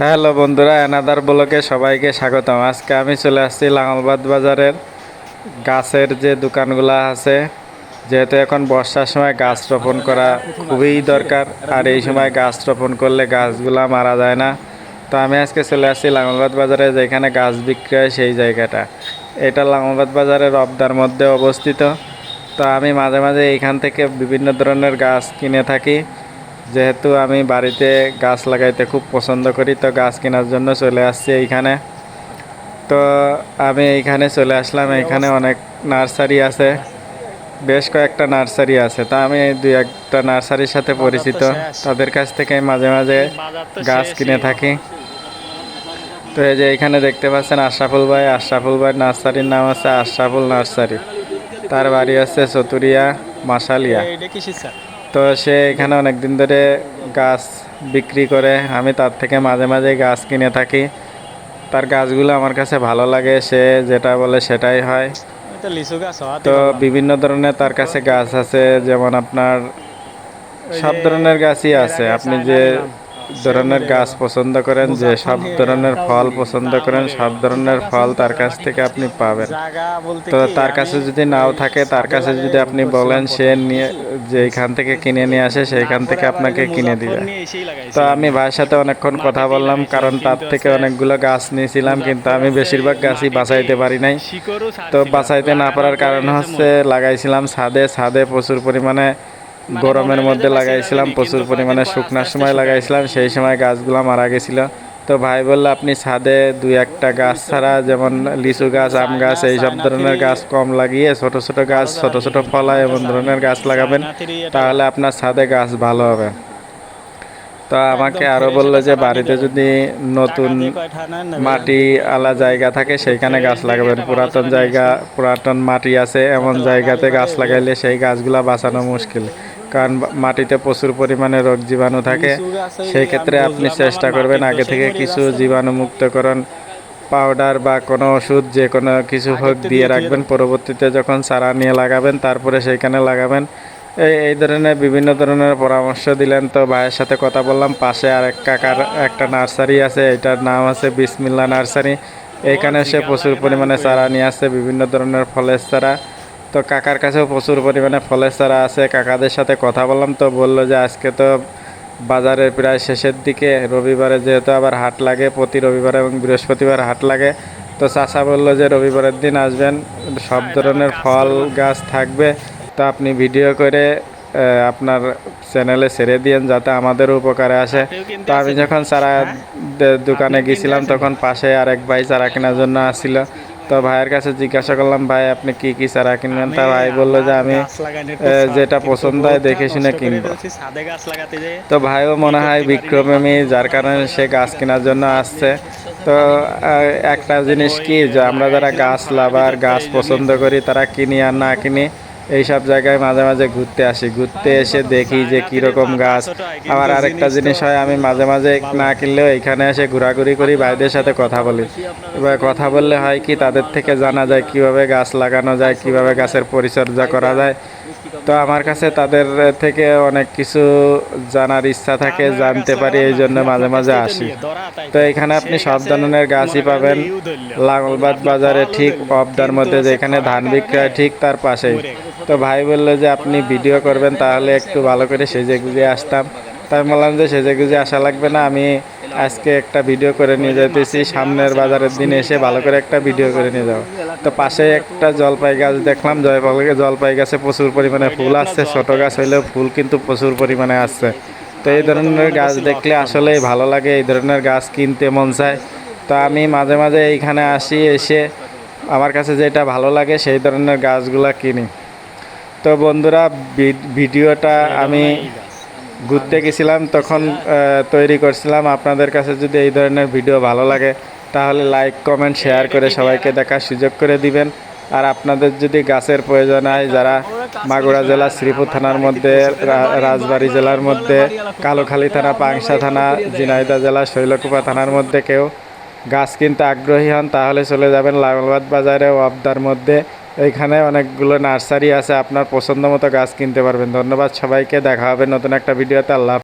Hello বন্ধুরা another ব্লকে সবাইকে স্বাগতম। আজকে আমি চলে আসছি লাঙলবাদ বাজারের গাছের যে দোকানগুলো আছে, যেহেতু এখন বর্ষার সময় গাছ রোপণ করা খুবই দরকার, আর এই সময় গাছ রোপণ করলে গাছগুলা মারা যায় না। তো আমি আজকে চলে আসছি লাঙলবাদ বাজারে, যেখানে গাছ বিক্রি হয় সেই জায়গাটা। এটা লাঙলবাদ বাজারের অবদার মধ্যে অবস্থিত। তো আমি মাঝে মাঝে এইখান থেকে বিভিন্ন ধরনের গাছ কিনে থাকি। যেহেতু আমি বাড়িতে গাছ লাগাইতে খুব পছন্দ করি তো গাছ কেনার জন্য চলে আসছি এইখানে। তো আমি এইখানে চলে আসলাম এইখানে অনেক নার্সারি আছে বেশ কয়েকটা নার্সারি আছে। তা আমি দুই একটা নার্সারির সাথে পরিচিত তাদের কাছ থেকে মাঝে মাঝে গাছ কিনে থাকি। তো এই যে এইখানে দেখতে পাচ্ছেন আশরাফুল ভাই আশরাফুল ভাই নার্সারির নাম আছে আশরাফুল নার্সারি। তার বাড়ি আছে চতুরিয়া মাসালিয়া তো সে এখানে অনেক দিন ধরে গাছ বিক্রি করে। আমি তার থেকে মাঝে মাঝে গাছ কিনে থাকি। তার গাছগুলো আমার কাছে ভালো লাগে সে যেটা বলে সেটাই হয়। লিচু গাছ তো বিভিন্ন ধরনের তার কাছে গাছ আছে যেমন আপনার সব ধরনের গাছই আছে। আপনি যে ধরনের গাছ পছন্দ করেন, যে সব ধরনের ফল পছন্দ করেন, সব ধরনের ফল তার কাছ থেকে আপনি পাবেন তো তার কাছে যদি নাও থাকে, তার কাছে যদি আপনি বলেন, সে নিয়ে যে এখান থেকে কিনে নিয়ে আসে, সেইখান থেকে আপনাকে কিনে দিবে। তো আমি ভাইয়ের সাথে অনেকক্ষণ কথা বললাম, কারণ তার থেকে অনেকগুলো গাছ নিয়েছিলাম, কিন্তু আমি বেশিরভাগ গাছই বাঁচাইতে পারি নাই তো বাঁচাইতে না পারার কারণ হচ্ছে, লাগাইছিলাম ছাদে ছাদে প্রচুর পরিমাণে গরমের মধ্যে লাগাইছিলাম প্রচুর পরিমাণে শুকনার সময় লাগাইছিলাম সেই সময় গাছগুলো মারা গেছিল। তো ভাই বলল আপনি ছাদে দুই একটা গাছ ছাড়া যেমন লিচু গাছ আম গাছ এই সব ধরনের গাছ কম লাগিয়ে ছোট ছোট গাছ ছোট ছোট ফলা এমন ধরনের গাছ লাগাবেন তাহলে আপনার ছাদে গাছ ভালো হবে। তো আমাকে আরও বলল যে বাড়িতে যদি নতুন? মাটি আলা জায়গা থাকে সেইখানে গাছ লাগাবেন। পুরাতন জায়গা পুরাতন মাটি আছে এমন জায়গাতে গাছ লাগাইলে সেই গাছগুলা বাঁচানো মুশকিল। কারণ মাটিতে প্রচুর পরিমাণে রোগ জীবাণু থাকে। সেই ক্ষেত্রে আপনি চেষ্টা করবেন আগে থেকে কিছু। জীবাণুমুক্তকরণ পাউডার বা কোনো ওষুধ যে কোনো কিছু হোক দিয়ে দিয়ে রাখবেন। পরবর্তীতে যখন চারা নিয়ে লাগাবেন তারপরে সেইখানে লাগাবেন। এই এই ধরনের বিভিন্ন ধরনের পরামর্শ দিলেন তো ভাইয়ের সাথে কথা বললাম। পাশে আর এক কাকার একটা নার্সারি আছে এটার নাম আছে বিসমিল্লা নার্সারি। এইখানে সে প্রচুর পরিমাণে চারা নিয়ে আসছে বিভিন্ন ধরনের ফলের চারা। তো কাকার কাছেও প্রচুর পরিমাণে ফলের চারা আছে কাকাদের সাথে কথা বললাম তো বলল যে আজকে তো বাজারের প্রায় শেষের দিকে রবিবারে যেহেতু আবার হাট লাগে প্রতি রবিবার এবং বৃহস্পতিবার হাট লাগে তো চাচা বলল যে রবিবারের দিন আসবেন সব ধরনের ফল গাছ থাকবে তো আপনি ভিডিও করে আপনার চ্যানেলে ছেড়ে দিয়েন যাতে আমাদের উপকারে আসে। তো আমি যখন চারা দোকানে গেছিলাম তখন পাশে আরেক ভাই চারা কেনার জন্য আসছিল। তো ভাইয়ের কাছে জিজ্ঞাসা করলাম ভাই আপনি কি কি চারা কিনবেন? তা ভাই বলল যে আমি যেটা পছন্দ হয় দেখে শুনে কিনবো। তো ভাইও মনে হয় বিক্রমী যার কারণে সে গাছ কেনার জন্য আসছে। তো একটা জিনিস কি যে আমরা যারা গাছ লাভার গাছ পছন্দ করি তারা কিনি আর না কিনি এইসব জায়গায় মাঝে মাঝে ঘুরতে আসি। ঘুরতে এসে দেখি যে কীরকম গাছ। আবার আরেকটা জিনিস হয়, আমি মাঝে মাঝে না কিনলেও এখানে এসে ঘোরাঘুরি করি, ভাইদের সাথে কথা বলি। এবার কথা বললে হয় কি, তাদের থেকে জানা যায় কীভাবে গাছ লাগানো যায়, কীভাবে গাছের পরিচর্যা করা যায়। তো আমার কাছে তাদের থেকে অনেক কিছু জানার ইচ্ছা থাকে জানতে পারি এই জন্য মাঝে মাঝে আসি। তো এখানে আপনি সব ধরনের গাছই পাবেন। লাঙ্গলবাদ বাজারে ঠিক অবদার মধ্যে যেখানে ধান বিক্রয় ঠিক তার পাশেই। তো ভাই বলল যে আপনি ভিডিও করবেন তাহলে একটু ভালো করে সেজে গুজে আসতাম। তাই বললাম যে সেজে গুজে আসা লাগবে না আমি আজকে একটা ভিডিও করে নিয়ে যেতেছি সামনের বাজারের দিন এসে ভালো করে একটা ভিডিও করে নিয়ে যাব তো পাশে একটা জলপাই গাছ দেখলাম। জলপাই জলপাই গাছে প্রচুর পরিমাণে ফুল আসছে। ছোট গাছ হইলেও ফুল কিন্তু প্রচুর পরিমাণে আসছে। তো এই ধরনের গাছ দেখলে আসলেই ভালো লাগে। এই ধরনের গাছ কিনতে মন চায়। তো আমি মাঝে মাঝে এইখানে আসি, এসে আমার কাছে যেটা ভালো লাগে সেই ধরনের গাছগুলা কিনি। তো বন্ধুরা ভিডিওটা আমি ঘুরতে গেছিলাম, তখন তৈরি করছিলাম। আপনাদের কাছে যদি এই ধরনের ভিডিও ভালো লাগে, তাহলে লাইক কমেন্ট শেয়ার করে সবাইকে দেখার সুযোগ করে দিবেন। আর আপনাদের যদি গাছের প্রয়োজন হয়, যারা মাগুরা জেলা, শ্রীপুর থানার মধ্যে রাজবাড়ী জেলার মধ্যে, কালোখালী থানা, পাংশা থানা, ঝিনাইদহ জেলা, শৈলকুপা থানার মধ্যে কেউ গাছ কিনতে আগ্রহী হন, তাহলে চলে যাবেন লালবাদ বাজারে, ওয়াবদার মধ্যে। এইখানে অনেকগুলো নার্সারি আছে, আপনার পছন্দ মতো গাছ কিনতে পারবেন ধন্যবাদ সবাইকে, দেখা হবে নতুন একটা ভিডিওতে, আল্লাহ।